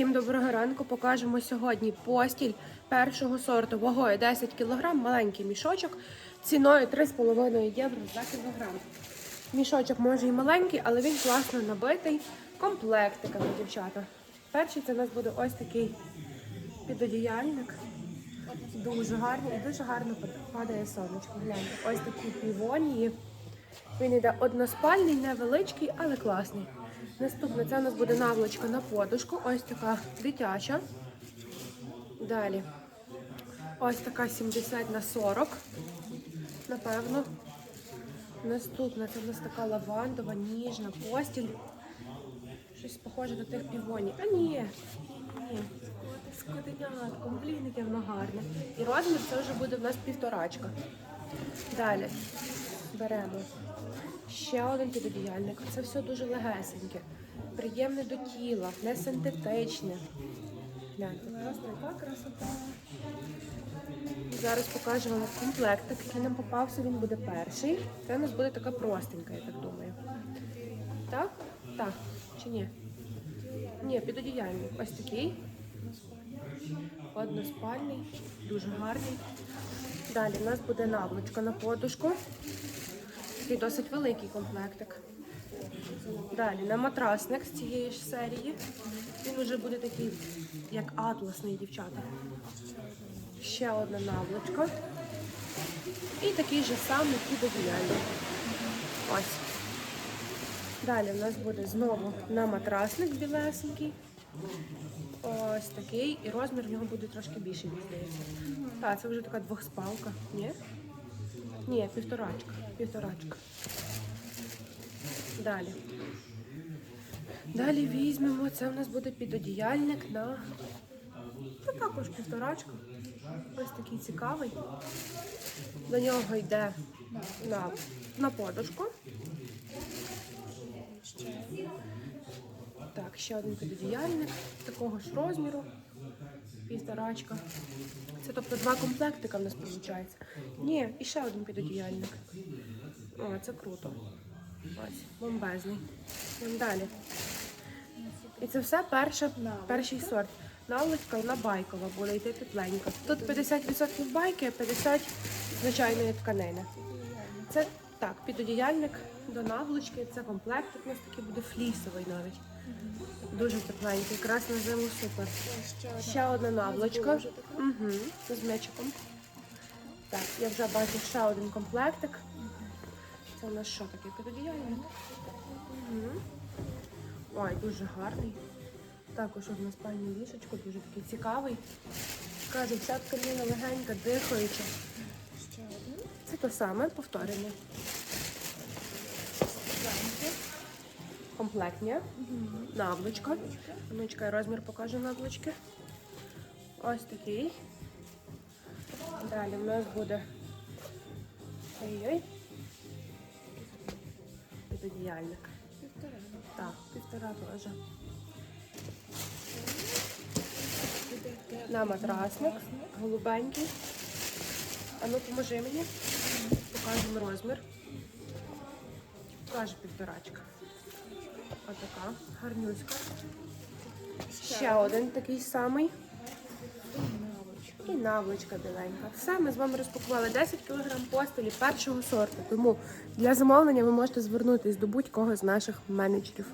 Всім доброго ранку. Покажемо сьогодні постіль першого сорту вагою 10 кг, маленький мішочок ціною 3,5 євро за кілограм. Мішочок може і маленький, але він класно набитий комплектиками, дівчата. Перший це у нас буде ось такий підодіяльник. Дуже гарний і дуже гарно падає сонечко. Гляньте, ось такі півонії. Він йде односпальний, невеличкий, але класний. Наступне це у нас буде наволочка на подушку. Ось така дитяча. Далі. Ось така 70 на 40. Напевно. Наступна це у нас така лавандова, ніжна постіль. Щось похоже на тих півоній. А ні, ні. З котенятком, блін, яке воно гарне. І розмір це вже буде в нас півторачка. Далі беремо ще один підодіяльник. Це все дуже легесеньке, приємне до тіла, не синтетичне. Красота. Зараз покажу вам комплектик, який нам попався, він буде перший. Це у нас буде така простенька, я так думаю. Так? Так. Чи ні? Ні, підодіяльник. Ось такий. Односпальний, дуже гарний. Далі у нас буде наволочка на подушку. Такий досить великий комплектик. Далі на матрасник з цієї ж серії. Він вже буде такий, як атласний, дівчата. Ще одна наволочка. І такий же самий підодіяльник. Ось. Далі в нас буде знову на матрасник білесенький. Ось такий. І розмір в нього буде трошки більший, здається. Так, це вже така двохспалка. Ні? Ні, півторачка. Півторачка. Далі. Далі візьмемо. Це у нас буде підодіяльник на та також півторачка. Ось такий цікавий. До нього йде на, на подушку. Так, ще один підодіяльник такого ж розміру. Півторачка. Це тобто два комплектика в нас виходить. Ні, і ще один підодіяльник. О, це круто. Ось, бомбезний. Йдемо далі. І це все перше, перший сорт. Наволочка вона байкова буде йти тепленько. Тут 50% байки, а 50% звичайної тканини. Це так, підодіяльник до наволочки, це комплект, у нас такий буде флісовий навіть. Дуже тепленький, якраз на зиму супер. Ще одна наволочка. Угу, з м'ячиком. Так, я вже бачу ще один комплектик. Це у нас що таке підодіяльник? Угу. Ой, дуже гарний. Також одна спальня ліжечко, дуже такий цікавий. Кажу, вся тканина легенька, дихаюча. Це те саме повторення. Комплектні. Наволочка. Ну, чекай, розмір покажу наволочки. Ось такий. Далі в нас буде ой-ой. Підодіяльник. Так, півтора теж. На матрасник, голубенький. А ну поможи мені. Покажемо розмір. Каже півторачка. Отака, гарнюська. Ще один такий самий. І наволочка біленька. Все, ми з вами розпакували 10 кг постелі першого сорту. Тому для замовлення ви можете звернутися до будь-кого з наших менеджерів.